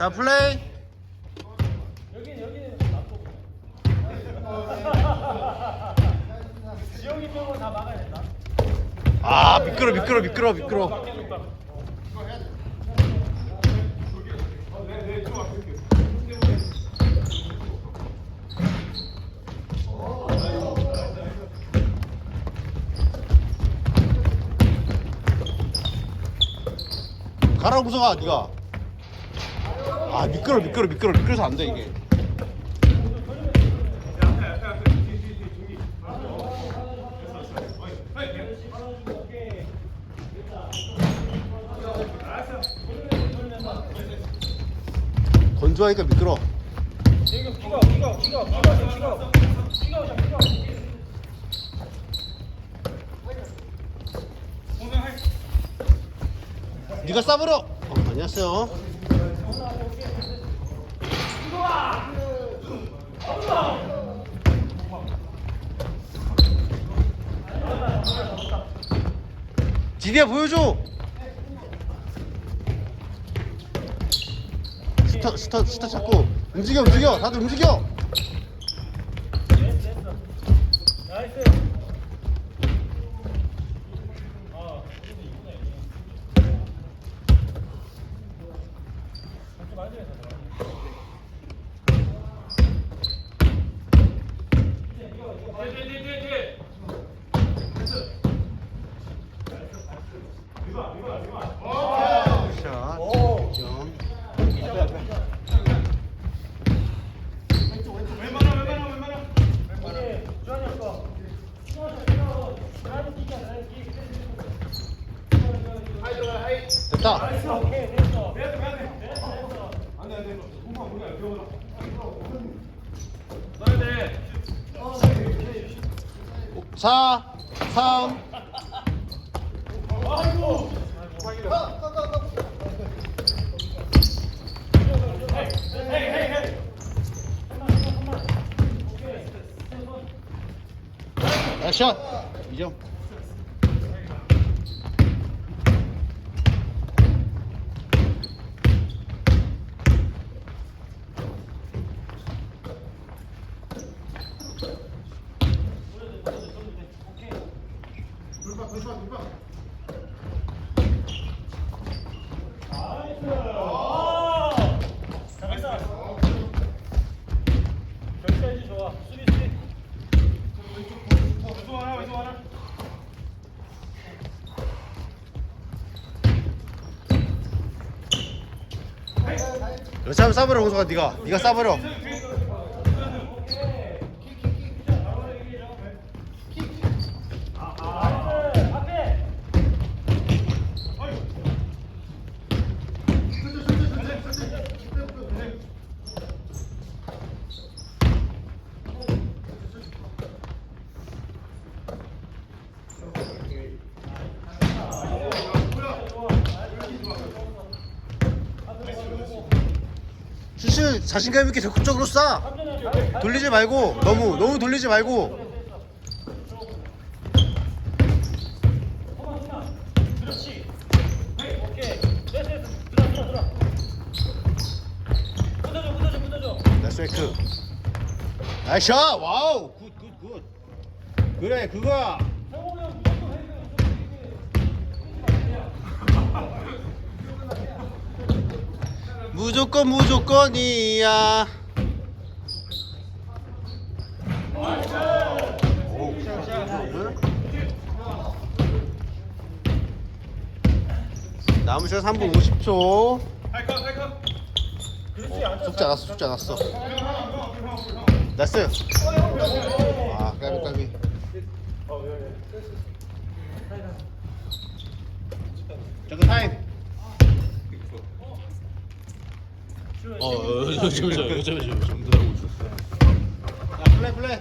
자 플레이. 아 미끄러 미끄러 미끄러 미끄러 가라 구성아 네가 아 미끄러 미끄러 미끄러. 미끄러서 안 돼 이게. 건조하니까 미끄러. 네가 싸버려 어, 안녕하세요 지디야 보여줘 스타 스타 스타 잡고 움직여 움직여 다들 움직여. 나이스. 4 3 아이고 액션 이정 여차 한번 싸버려, 호수가 네가. 네가 싸버려. 자신감 있게 적극적으로 쏴. 돌리지 말고 너무 너무 돌리지 말고. 나이스. 나이스 샷! 와우! 굿, 굿, 굿. 그래, 그거야. 성공이 형 무조건 해야 무조건 무조건이야. 남은 시간 3분 50초. 그렇지, 앉아. 속지 않았어, 속지 않았어. 나이스. 아, 까비, 까비. 잠깐 타임. 어, 어, 잠시만요, 잠시만요, 잠시만요. 하고 있었어. 자, 플레이, 플레이.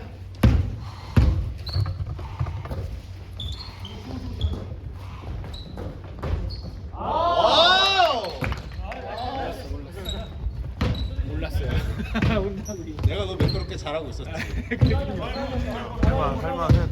와우! 몰랐어요. 내가 너 매끄럽게 잘하고 있었지. 할만 할만해.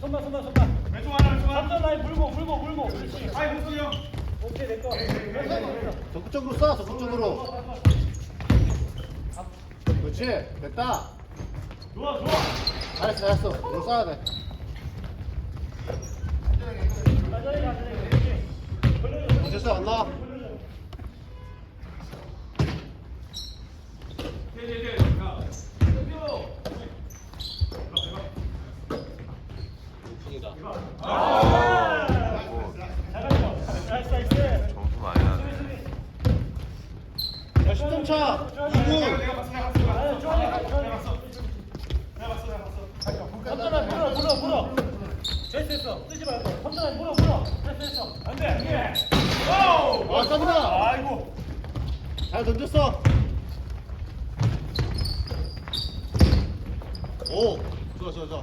손만 손만 손만 왼쪽 하나 왼쪽 하나. 앞선 라인 물고 물고 물고 그렇지 아이 목소리 형. 오케이 내꺼 네, 네, 네. 적극적으로 쏴, 적극적으로. 그렇지, 됐다. 좋아 좋아. 잘했어, 잘했어. 이거 쏴야 돼. 됐어 안 나? 걸려줘 오케이 와 점수 많이 나네. 자 10점 차. 2분 삼전아 물어 물어 물어. 됐어 됐어 뜨지 말고. 삼전아 물어 물어. 됐어 됐어 안돼 안돼. 아 깜짝아 아이고. 잘 던졌어. 오. 좋아 좋아 좋아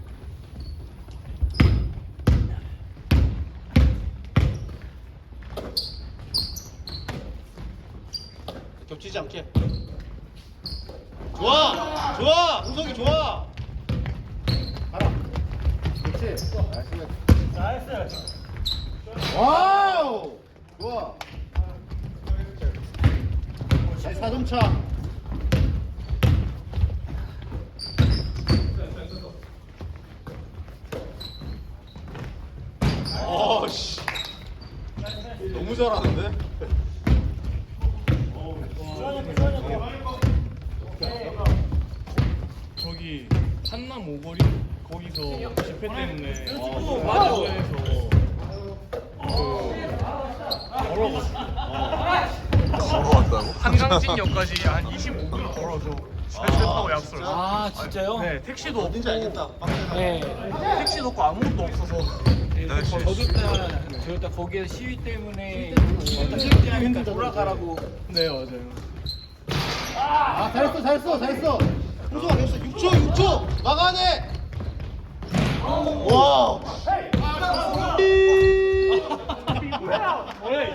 겹치지 않게. 좋아! 좋아! 홍석이 좋아! 가라. 그렇지. 나이스. 와우! 좋아. 자 4점 차. 어씨. 너무 잘하는데 저기 한남 오거리 거기서 집회 때문에 마저에서 걸어 왔다고? 한강진역까지 한 25분 걸어서 집회 타고 약속을 아 진짜요? 네 택시도 빡세다. 네. 택시도 없고 아무것도 없어서 네, 씨. 저도 다 저도 다 거기에 시위 때문에 하니까 돌아가라고. 네 맞아요 아 잘했어 잘했어 잘했어 홍수가 됐어. 6초 6초. 막아내. 와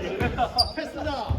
이게 패스다